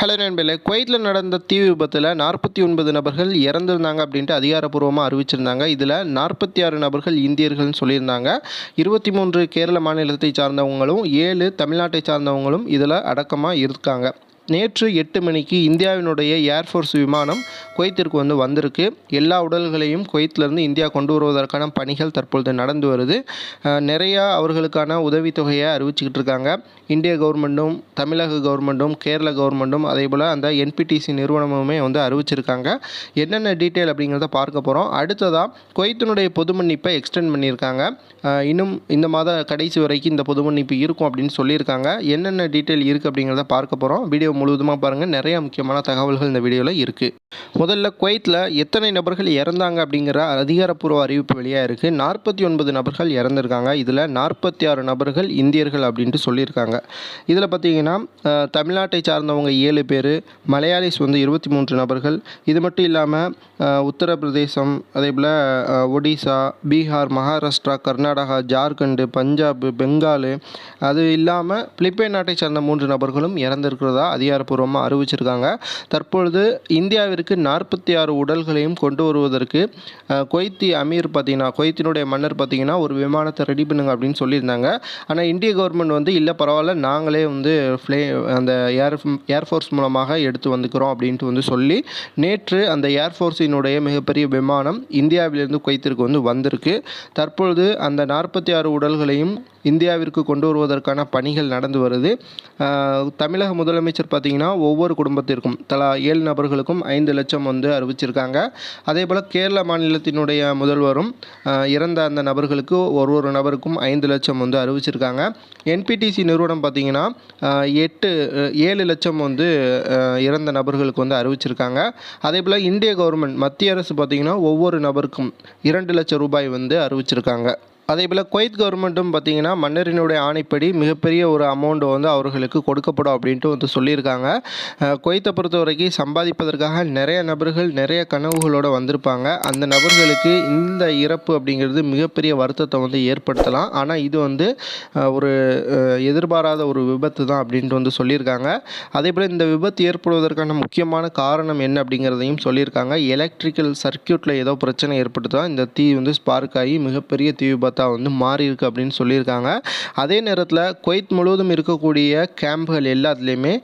Hello நண்பர்களே குவைத்தில் நடந்த தீ விபத்தில் நாற்பத்தி ஒன்பது நபர்கள் இறந்திருந்தாங்க அப்படின்ட்டு அதிகாரப்பூர்வமாக அறிவிச்சிருந்தாங்க. இதில் நாற்பத்தி ஆறு நபர்கள் இந்தியர்கள்னு சொல்லியிருந்தாங்க. இருபத்தி மூன்று கேரள மாநிலத்தை சார்ந்தவங்களும் ஏழு தமிழ்நாட்டை சார்ந்தவங்களும் இதில் அடக்கமாக இருக்காங்க. நேற்று எட்டு மணிக்கு இந்தியாவினுடைய ஏர்ஃபோர்ஸ் விமானம் குவைத்திற்கு வந்து வந்திருக்கு. எல்லா உடல்களையும் குவைத்திலிருந்து இந்தியா கொண்டு வருவதற்கான பணிகள் தற்பொழுது நடந்து வருது. நிறையா அவர்களுக்கான உதவித்தொகையை அறிவிச்சுக்கிட்டு இருக்காங்க. இந்திய கவர்மெண்ட்டும் தமிழக கவர்மெண்ட்டும் கேரள கவர்மெண்ட்டும் அதே போல் அந்த என்பிடிசி நிறுவனமுமே வந்து அறிவிச்சிருக்காங்க. என்னென்ன டீட்டெயில் அப்படிங்கிறத பார்க்க போகிறோம் அடுத்ததாக குவைத்தினுடைய பொது மன்னிப்பை எக்ஸ்டெண்ட் பண்ணியிருக்காங்க. இன்னும் இந்த மாத கடைசி வரைக்கும் இந்த பொது மன்னிப்பு இருக்கும் அப்படின்னு சொல்லியிருக்காங்க. என்னென்ன டீட்டெயில் இருக்குது அப்படிங்கிறத பார்க்க போகிறோம் வீடியோ முழுவதுமாக பாருங்கள் நிறைய முக்கியமான தகவல்கள் இந்த வீடியோவில் இருக்குது முதல்ல குவைத்தில் எத்தனை நபர்கள் இறந்தாங்க அப்படிங்கிற அதிகாரப்பூர்வ அறிவிப்பு வெளியாக இருக்குது நாற்பத்தி ஒன்பது நபர்கள் இறந்துருக்காங்க. இதில் நாற்பத்தி ஆறு நபர்கள் இந்தியர்கள் அப்படின்ட்டு சொல்லியிருக்காங்க. இதில் பார்த்தீங்கன்னா தமிழ்நாட்டை சார்ந்தவங்க ஏழு பேர் மலையாளிஸ் வந்து இருபத்தி மூன்று நபர்கள். இது மட்டும் இல்லாமல் உத்தரப்பிரதேசம் அதே போல் ஒடிசா பீகார் மகாராஷ்டிரா கர்நாடகா ஜார்க்கண்டு பஞ்சாப் பெங்காலு அது இல்லாமல் பிலிப்பைன் நாட்டை சார்ந்த மூன்று நபர்களும் இறந்திருக்கிறதா அதிகாரப்பூர்வமாக அறிவிச்சிருக்காங்க. தற்பொழுது இந்தியாவிற்கு நாற்பத்தி ஆறு உடல்களையும் கொண்டு வருவதற்கு கொய்த்தி அமீர் பார்த்தீங்கன்னா கொய்த்தினுடைய மன்னர் பார்த்தீங்கன்னா ஒரு விமானத்தை ரெடி பண்ணுங்க அப்படின்னு சொல்லியிருந்தாங்க. ஆனால் இந்திய கவர்மெண்ட் வந்து இல்லை பரவாயில்ல நாங்களே வந்து ஃப்ளே அந்த ஏர் ஏர்ஃபோர்ஸ் மூலமாக எடுத்து வந்துக்கிறோம் அப்படின்ட்டு வந்து சொல்லி நேற்று அந்த ஏர்ஃபோர்ஸினுடைய மிகப்பெரிய விமானம் இந்தியாவிலிருந்து கொய்த்திற்கு வந்து வந்திருக்கு. தற்பொழுது அந்த நாற்பத்தி ஆறு உடல்களையும் இந்தியாவிற்கு கொண்டு வருவதற்கான பணிகள் நடந்து வருது. தமிழக முதலமைச்சர் பார்த்திங்கன்னா ஒவ்வொரு குடும்பத்திற்கும் தலா ஏழு நபர்களுக்கும் ஐந்து லட்சம் வந்து அறிவிச்சிருக்காங்க. அதே போல் கேரள மாநிலத்தினுடைய முதல்வரும் இறந்த அந்த நபர்களுக்கு ஒரு ஒரு நபருக்கும் ஐந்து லட்சம் வந்து அறிவிச்சிருக்காங்க. என்பிடிசி நிறுவனம் பார்த்தீங்கன்னா எட்டு ஏழு லட்சம் வந்து இறந்த நபர்களுக்கு வந்து அறிவிச்சிருக்காங்க. அதே போல் இந்திய கவர்மெண்ட் மத்திய அரசு பார்த்தீங்கன்னா ஒவ்வொரு நபருக்கும் இரண்டு லட்சம் ரூபாய் வந்து அறிவிச்சிருக்காங்க. அதே போல் குவைத் கவர்மெண்ட்டும் பார்த்தீங்கன்னா மன்னரினுடைய ஆணைப்படி மிகப்பெரிய ஒரு அமௌண்ட் வந்து அவர்களுக்கு கொடுக்கப்படும் அப்படின்ட்டு வந்து சொல்லியிருக்காங்க. குவைத்தை பொறுத்த வரைக்கும் சம்பாதிப்பதற்காக நிறைய நபர்கள் நிறைய கனவுகளோடு வந்திருப்பாங்க. அந்த நபர்களுக்கு இந்த இறப்பு அப்படிங்கிறது மிகப்பெரிய வருத்தத்தை வந்து ஏற்படுத்தலாம். ஆனால் இது வந்து ஒரு எதிர்பாராத ஒரு விபத்து தான் அப்படின்ட்டு வந்து சொல்லியிருக்காங்க. அதே போல் இந்த விபத்து ஏற்படுவதற்கான முக்கியமான காரணம் என்ன அப்படிங்கிறதையும் சொல்லியிருக்காங்க. எலக்ட்ரிக்கல் சர்க்கியூட்டில் ஏதோ பிரச்சனை ஏற்பட்டு தான் இந்த தீ வந்து ஸ்பார்க் ஆகி மிகப்பெரிய தீ விபத்து விபத்தாக வந்து மாறியிருக்கு அப்படின்னு சொல்லியிருக்காங்க. அதே நேரத்தில் குவைத் முழுவதும் இருக்கக்கூடிய கேம்புகள் எல்லாத்துலேயுமே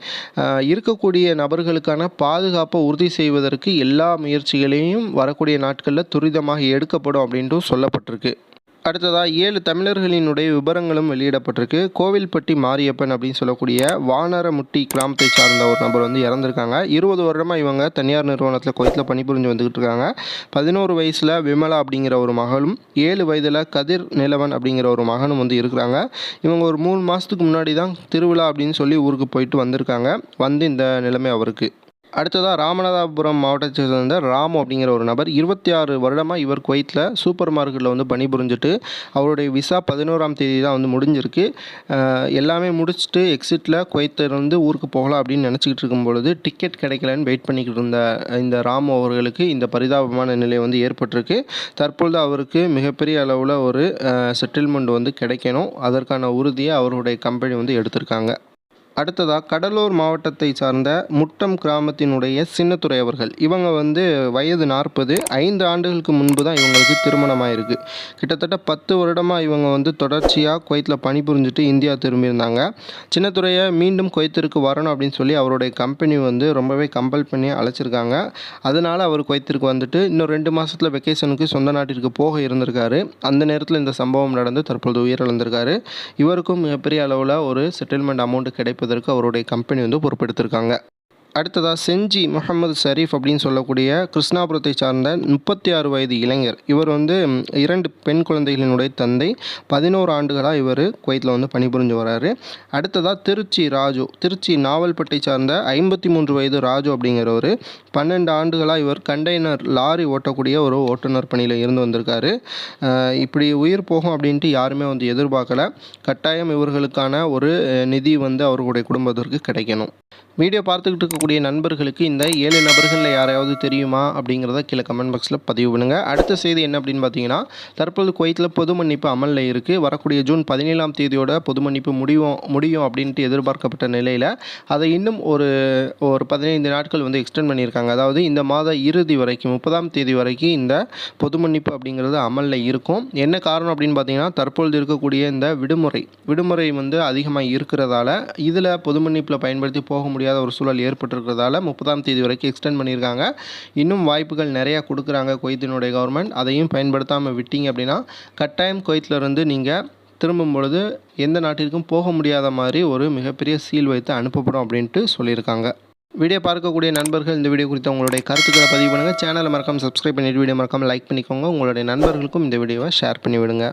இருக்கக்கூடிய நபர்களுக்கான பாதுகாப்பை உறுதி செய்வதற்கு எல்லா முயற்சிகளையும் வரக்கூடிய நாட்களில் துரிதமாக எடுக்கப்படும் அப்படின்ட்டும் சொல்லப்பட்டிருக்கு. அடுத்ததாக ஏழு தமிழர்களினுடைய விவரங்களும் வெளியிடப்பட்டிருக்கு. கோவில்பட்டி மாரியப்பன் அப்படின்னு சொல்லக்கூடிய வானரமுட்டி கிராமத்தை சார்ந்த ஒரு நபர் வந்து இறந்துருக்காங்க. இருபது வருடமாக இவங்க தனியார் நிறுவனத்தில் குவைத்தில் பணிபுரிஞ்சு வந்துக்கிட்டு இருக்காங்க பதினோரு வயசில் விமலா அப்படிங்கிற ஒரு மகளும் ஏழு வயதில் கதிர் நிலவன் அப்படிங்கிற ஒரு மகனும் வந்து இருக்கிறாங்க. இவங்க ஒரு மூணு மாதத்துக்கு முன்னாடி தான் திருவிழா அப்படின்னு சொல்லி ஊருக்கு போயிட்டு வந்திருக்காங்க. வந்து இந்த நிலைமை அவருக்கு அடுத்ததாக ராமநாதபுரம் மாவட்டத்தை சேர்ந்த ராமு அப்படிங்கிற ஒரு நபர் இருபத்தி ஆறு வருடமாக இவர் குவைத்தில் சூப்பர் மார்க்கெட்டில் வந்து பணிபுரிஞ்சுட்டு அவருடைய விசா பதினோராம் தேதி தான் வந்து முடிஞ்சிருக்கு. எல்லாமே முடிச்சுட்டு எக்ஸிட்டில் குவைத்திலிருந்து ஊருக்கு போகலாம் அப்படின்னு நினச்சிக்கிட்டு இருக்கும் பொழுது டிக்கெட் கிடைக்கலன்னு வெயிட் பண்ணிக்கிட்டு இருந்த இந்த ராமு அவர்களுக்கு இந்த பரிதாபமான நிலை வந்து ஏற்பட்டிருக்கு. தற்பொழுது அவருக்கு மிகப்பெரிய அளவில் ஒரு செட்டில்மெண்ட் வந்து கிடைக்கணும். அதற்கான உறுதியை அவருடைய கம்பெனி வந்து எடுத்திருக்காங்க. அடுத்ததாக கடலூர் மாவட்டத்தை சார்ந்த முட்டம் கிராமத்தினுடைய சின்னத்துறை அவர்கள். இவங்க வந்து வயது நாற்பது ஐந்து ஆண்டுகளுக்கு முன்பு தான் இவங்களுக்கு திருமணமாயிருக்கு. கிட்டத்தட்ட பத்து வருடமாக இவங்க வந்து தொடர்ச்சியாக குவைத்தில் பணிபுரிஞ்சுட்டு இந்தியா திரும்பியிருந்தாங்க. சின்னத்துறையை மீண்டும் குவைத்திற்கு வரணும் அப்படின்னு சொல்லி அவருடைய கம்பெனி வந்து ரொம்பவே கம்பல் பண்ணி அழைச்சிருக்காங்க. அதனால் அவர் குவைத்திற்கு வந்துட்டு இன்னும் ரெண்டு மாதத்தில் வெக்கேஷனுக்கு சொந்த நாட்டிற்கு போக இருந்திருக்காரு. அந்த நேரத்தில் இந்த சம்பவம் நடந்து தற்பொழுது உயிரிழந்திருக்காரு. இவருக்கும் மிகப்பெரிய அளவில் ஒரு செட்டில்மெண்ட் அமௌண்ட் கிடைப்பதற்கு அவருடைய கம்பெனி வந்து பொறுப்பெடுத்திருக்காங்க. அடுத்ததாக செஞ்சி முகமது ஷரீஃப் அப்படின்னு சொல்லக்கூடிய கிருஷ்ணாபுரத்தை சார்ந்த முப்பத்தி ஆறு வயது இளைஞர். இவர் வந்து இரண்டு பெண் குழந்தைகளினுடைய தந்தை பதினோரு ஆண்டுகளாக இவர் குவைத்தில் வந்து பணிபுரிஞ்சு வராரு. அடுத்ததாக திருச்சி ராஜு. திருச்சி நாவல்பட்டை சார்ந்த ஐம்பத்தி மூன்று வயது ராஜு அப்படிங்கிறவர் பன்னெண்டு ஆண்டுகளாக இவர் கண்டெய்னர் லாரி ஓட்டக்கூடிய ஒரு ஓட்டுநர் பணியில் இருந்து வந்திருக்காரு. இப்படி உயிர் போகும் அப்படின்ட்டு யாருமே வந்து எதிர்பார்க்கல. கட்டாயம் இவர்களுக்கான ஒரு நிதி வந்து அவர்களுடைய குடும்பத்திற்கு கிடைக்கணும். வீடியோ பார்த்துக்கிட்டு இருக்கக்கூடிய நண்பர்களுக்கு இந்த ஏழு நபர்களில் யாரையாவது தெரியுமா அப்படிங்கிறத கீழே கமெண்ட் பாக்ஸில் பதிவு பண்ணுங்கள் அடுத்த செய்தி என்ன அப்படின்னு பார்த்தீங்கன்னா தற்போது குவைத்தில் பொது மன்னிப்பு அமலில் இருக்குது வரக்கூடிய ஜூன் பதினேழாம் தேதியோட பொது மன்னிப்பு முடியும் முடியும் அப்படின்ட்டு எதிர்பார்க்கப்பட்ட நிலையில் அதை இன்னும் ஒரு ஒரு பதினைந்து நாட்கள் வந்து எக்ஸ்டெண்ட் பண்ணியிருக்காங்க. அதாவது இந்த மாத இறுதி வரைக்கும் முப்பதாம் தேதி வரைக்கும் இந்த பொது மன்னிப்பு அப்படிங்கிறது அமலில் இருக்கும். என்ன காரணம் அப்படின்னு பார்த்தீங்கன்னா தற்பொழுது இருக்கக்கூடிய இந்த விடுமுறை விடுமுறை வந்து அதிகமாக இருக்கிறதால இதில் பொது மன்னிப்பில் பயன்படுத்தி போக முடியும் ஒரு சூழல் ஏற்பட்டிருக்கிறதால முப்பதாம் தேதி வரைக்கும் எக்ஸ்டெண்ட் பண்ணியிருக்காங்க. இன்னும் வாய்ப்புகள் நிறையா கொடுக்குறாங்க குவைத்தினுடைய கவர்மெண்ட் அதையும் பயன்படுத்தாமல் விட்டீங்க அப்படின்னா கட்டாயம் குவைத்திலிருந்து நீங்கள் திரும்பும் பொழுது எந்த நாட்டிற்கும் போக முடியாத மாதிரி ஒரு மிகப்பெரிய சீல் வைத்து அனுப்பப்படும் அப்படின்ட்டு சொல்லியிருக்காங்க. வீடியோ பார்க்கக்கூடிய நண்பர்கள் இந்த வீடியோ குறித்த உங்களுடைய கருத்துக்களை பதிவு பண்ணுங்கள் சேனலை மறக்காமல் சப்ஸ்கிரைப் பண்ணிட்டு வீடியோ மறக்காமல் லைக் பண்ணிக்கோங்க. உங்களுடைய நண்பர்களுக்கும் இந்த வீடியோவை ஷேர் பண்ணிவிடுங்க.